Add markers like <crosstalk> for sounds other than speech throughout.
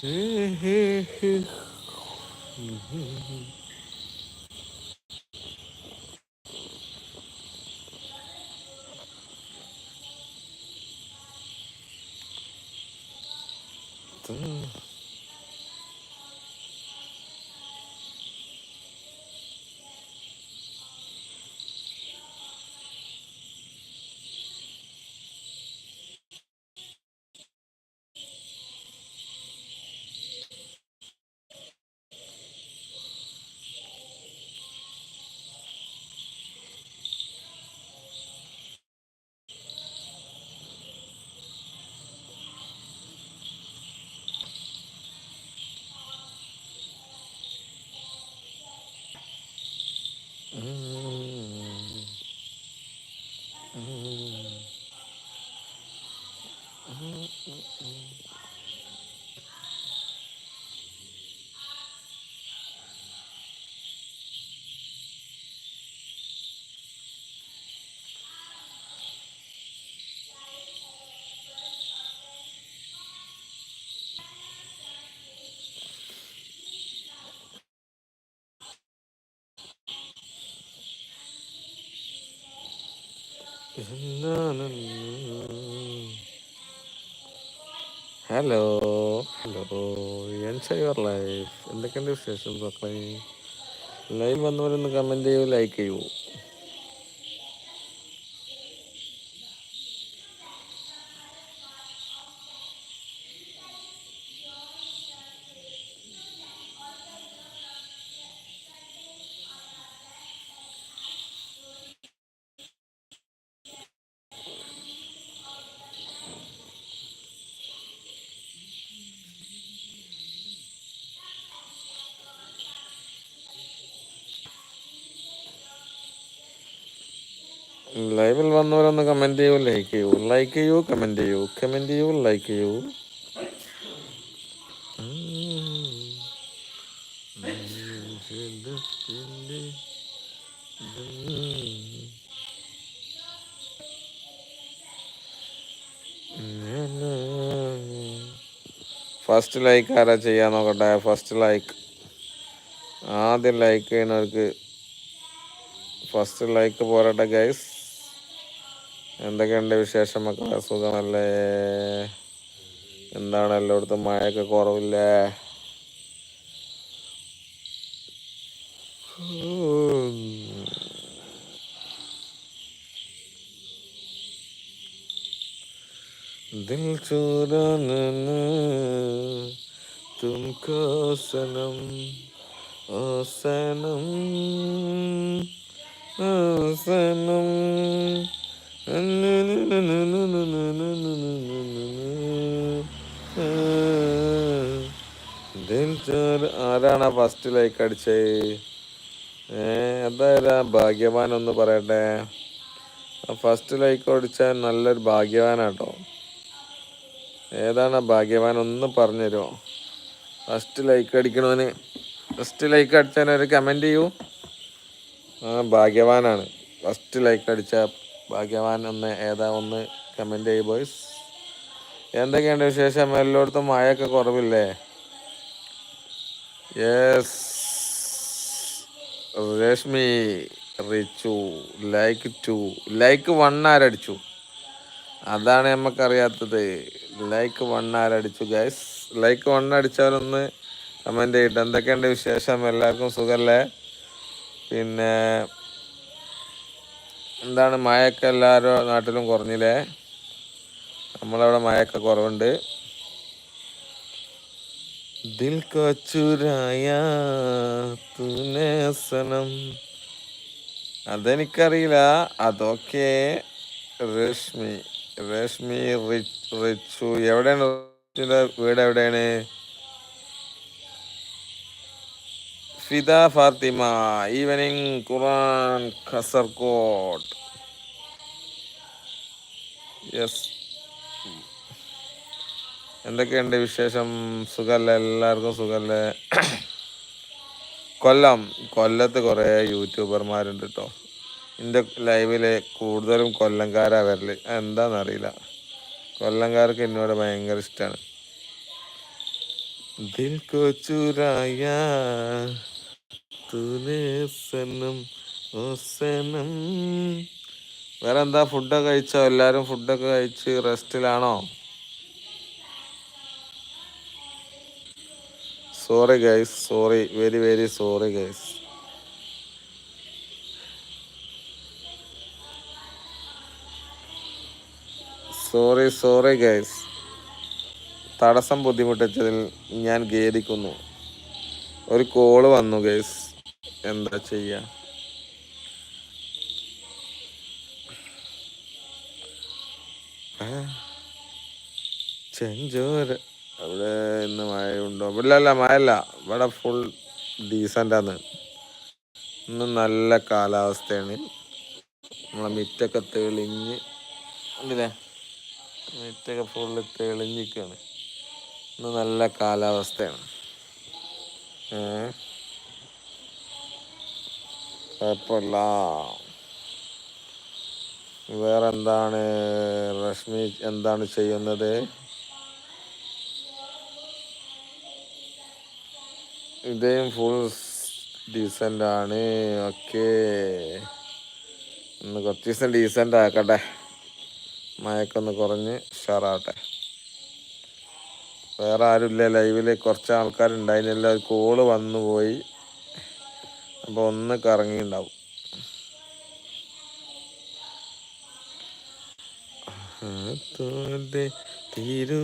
Mm-hmm. mm-hmm. mm-hmm. Mm-hmm. Hello hello enjoy your life എന്തൊക്കെയുണ്ട് വിശേഷം മക്കളെ? ലൈവ് വന്നവരൊന്ന് കമന്റ് ചെയ്യൂ ലൈക്ക് ചെയ്യൂ. ലൈവിൽ വന്നവരൊന്ന് കമന്റ് ചെയ്യൂ ലൈക്ക് ചെയ്യൂ ലൈക്ക് ചെയ്യൂ കമന്റ് ചെയ്യൂ കമന്റ് ചെയ്യൂ ലൈക്ക് ചെയ്യൂ. ഫസ്റ്റ് ലൈക്ക് ആരാ ചെയ്യാൻ നോക്കട്ടെ? ഫസ്റ്റ് ലൈക്ക് ആദ്യം ലൈക്ക് ചെയ്യുന്നവർക്ക് ഫസ്റ്റ് ലൈക്ക് പോരട്ടെ ഗൈസ് എന്തൊക്കെയുണ്ട് വിശേഷം? മക്കളെ സുഖമല്ലേ? എന്താണ് എല്ലായിടത്തും മഴയൊക്കെ കുറവില്ലേ? ദിൽ ചോരാനന്ന് തുംകോ ആസനം ആസനം. ആരാണ് ഫസ്റ്റ് ലൈക്ക് അടിച്ചേ? ഏ അതാരാ ഭാഗ്യവാൻ ഒന്ന് പറയട്ടെ. ഫസ്റ്റ് ലൈക്ക് അടിച്ചാൽ നല്ലൊരു ഭാഗ്യവാനാട്ടോ. ഏതാണ് ഭാഗ്യവാൻ ഒന്ന് പറഞ്ഞുതരുമോ ഫസ്റ്റ് ലൈക്ക് അടിക്കണവന്. ഫസ്റ്റ് ലൈക്ക് അടിച്ചാൽ ഒരു കമന്റ് ചെയ്യൂ. ആ ഭാഗ്യവാനാണ്. ഫസ്റ്റ് ലൈക്ക് അടിച്ച ഭാഗ്യവാൻ ഒന്ന് ഏതാ ഒന്ന് കമന്റ് ചെയ്യ് ബോയ്സ് എന്തൊക്കെയുണ്ട് വിശേഷം? എല്ലായിടത്തും മഴയൊക്കെ കുറവില്ലേ? Yes Reshmi Richu like two like one ആരടിച്ചു അതാണ് നമുക്കറിയാത്തത് ലൈക്ക് വൺ ആരടിച്ചു ഗൈസ് ലൈക്ക് വൺ അടിച്ചവരൊന്ന് കമന്റ് ചെയ്തിട്ട് എന്തൊക്കെയുണ്ട് വിശേഷം? എല്ലാവർക്കും സുഖമല്ലേ പിന്നെ എന്താണ് മഴയൊക്കെ എല്ലാവരും നാട്ടിലും കുറഞ്ഞില്ലേ? നമ്മളവിടെ മഴയൊക്കെ കുറവുണ്ട്. ദിൽ കോ ചുരായ അതെനിക്കറിയില്ല. അതൊക്കെ രശ്മി രശ്മി റിച്ചു എവിടെയാണ് വീട് എവിടെയാണ്? ഫിദ ഫാത്തിമ ഈവനിങ് ഖുറാൻ ഖസർകോട്ട്. യെസ് എന്തൊക്കെയുണ്ട് വിശേഷം? സുഖല്ലേ? എല്ലാവർക്കും സുഖല്ലേ? <coughs> കൊല്ലം. കൊല്ലത്ത് കുറേ യൂട്യൂബർമാരുണ്ട് കേട്ടോ എന്റെ ലൈവിൽ കൂടുതലും കൊല്ലംകാരാ വരൽ എന്താണെന്നറിയില്ല കൊല്ലംകാർക്ക് എന്നോട് ഭയങ്കര ഇഷ്ടമാണ് ദിൽ കൊച്ചുരായ വേറെ എന്താ ഫുഡൊക്കെ കഴിച്ചോ? എല്ലാരും ഫുഡൊക്കെ കഴിച്ച് റെസ്റ്റിലാണോ? Sorry guys sorry very very sorry guys sorry sorry guys തടസ്സം ബുദ്ധിമുട്ടിച്ചതിൽ ഞാൻ ഖേദിക്കുന്നു. ഒരു കോൾ വന്നു ഗൈസ് എന്താ ചെയ്യാ? ചെഞ്ചോര് അവിടെ ഇന്ന് മഴയുണ്ടോ? ഇല്ല അല്ല മഴയല്ല. ഇവിടെ ഫുൾ ഡീസന്റാന്ന് ഇന്ന് നല്ല കാലാവസ്ഥയാണ്. നമ്മളെ മിറ്റൊക്കെ തെളിഞ്ഞ് ഉണ്ടല്ലേ മിറ്റൊക്കെ ഫുള്ള് തെളിഞ്ഞിക്കാണ് ഇന്ന് നല്ല കാലാവസ്ഥയാണ്. ഏ? കുഴപ്പമില്ല. വേറെ എന്താണ് റഷ്മി എന്താണ് ചെയ്യുന്നത്? ഇതേം ഫുൾ ഡീസന്റ് ആണ്. ഓക്കെ ഒന്ന് കുറച്ച് ദിവസം ഡീസന്റ് ആക്കട്ടെ. മയക്കൊന്ന് കുറഞ്ഞ് ഉഷാറാവട്ടെ. വേറെ ആരുമില്ല. ലൈവിൽ കുറച്ച് ആൾക്കാരുണ്ടായിരുന്നില്ല കോൾ വന്നു പോയി അപ്പോൾ ഒന്ന് കറങ്ങിണ്ടാവും. തോടെ തീരൂ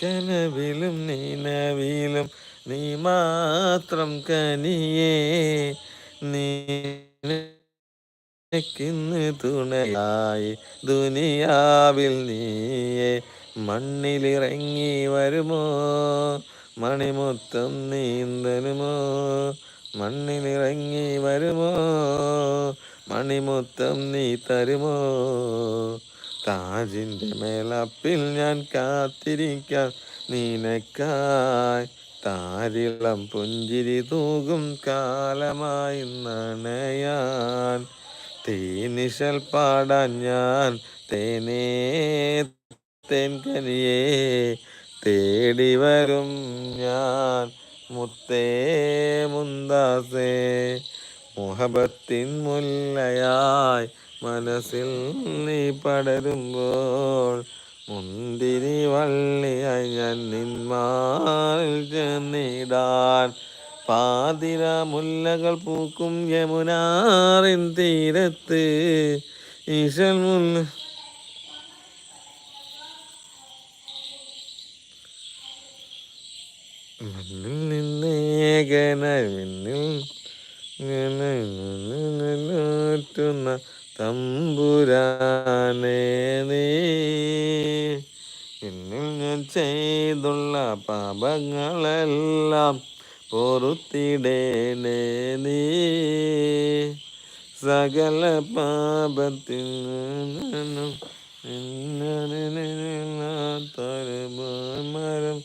കനവിലും നീനവിലും നീ മാത്രം കനിയേ നീക്കിന്ന് തുണയായി ദുനിയാവിൽ നീയെ. മണ്ണിലിറങ്ങി വരുമോ? മണിമുത്തം നീന്തലുമോ? മണ്ണിലിറങ്ങി വരുമോ? മണിമുത്തം നീ തരുമോ? താജിന്റെ മേലപ്പിൽ ഞാൻ കാത്തിരിക്കാം നിനക്കായി. താരിളം പുഞ്ചിരി തൂകും കാലമായി നനയാൻ. തേനിശൽ പാടാൻ ഞാൻ തേനേ തേൻകനിയേ തേടി വരും ഞാൻ മുത്തേ മുന്താസേ. മുഹബത്തിൻ മുല്ലയായി മനസ്സിൽ നീ പടരുമ്പോൾ മുന്തിരി വള്ളിയായി ഞാൻ പാതിര മുല്ലകൾ പൂക്കും യമുനാറിൻ തീരത്ത്. ഈശൻ മുല്ല മണ്ണിൽ നിന്നേകനായി മിന്നിൽ ുന്ന തമ്പുരാനേ നീ ചെയ്തുള്ള പാപങ്ങളെല്ലാം പൊറുത്തിടേനേ നീ. സകല പാപത്തിൽ മരം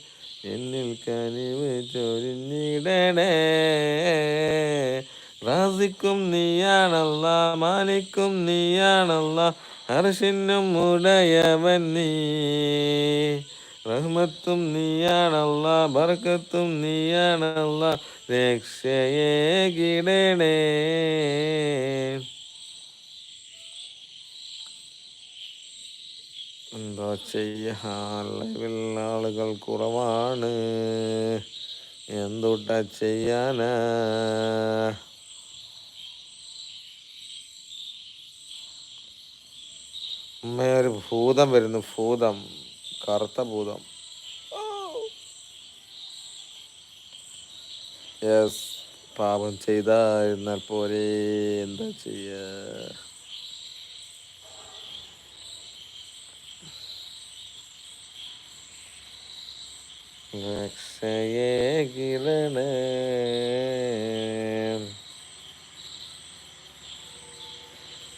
എന്നിൽ കനിവ് ചൊരിഞ്ഞിടണേ. റാസിക്കും നീയാണല്ല മാലിക്കും നീയാണല്ല ഹർഷിനും ഉടയവൻ നീ. റഹ്മത്തും നീയാണല്ല ബർക്കത്തും നീയാണല്ല രക്ഷയെ കിടണേ. എന്താ ചെയ്യാ? ലൈവിൽ ആളുകൾ കുറവാണ്. എന്തുട്ട ചെയ്യാനാ? അമ്മയൊരു ഭൂതം വരുന്നു ഭൂതം. കറുത്ത ഭൂതം. യെസ് പാപം ചെയ്തായിരുന്നാൽ പോലെ എന്താ ചെയ്യ? രക്ഷയെ കിരണേ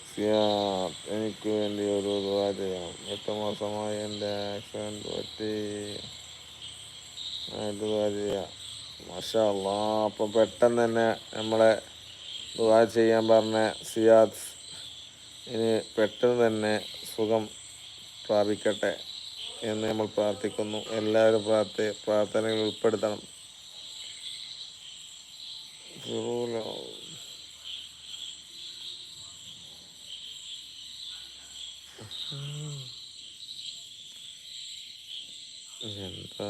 സിയാദ്, എനിക്ക് വേണ്ടി ഒരു ദുആ ചെയ്യണം എട്ട് മാസമായി എന്റെ ആക്സിഡന്റ് പറ്റി ചെയ്യാം മാഷാ അപ്പം പെട്ടെന്ന് തന്നെ നമ്മളെ ദുആ ചെയ്യാൻ പറഞ്ഞ സിയാദ് ഇനി പെട്ടെന്ന് തന്നെ സുഖം പ്രാപിക്കട്ടെ എന്ന് നമ്മൾ പ്രാർത്ഥിക്കുന്നു. എല്ലാവരും പ്രാർത്ഥി പ്രാർത്ഥനയിൽ ഉൾപ്പെടുത്തണം. ഫിറൂല- എന്താ എന്താ എന്താ എന്താ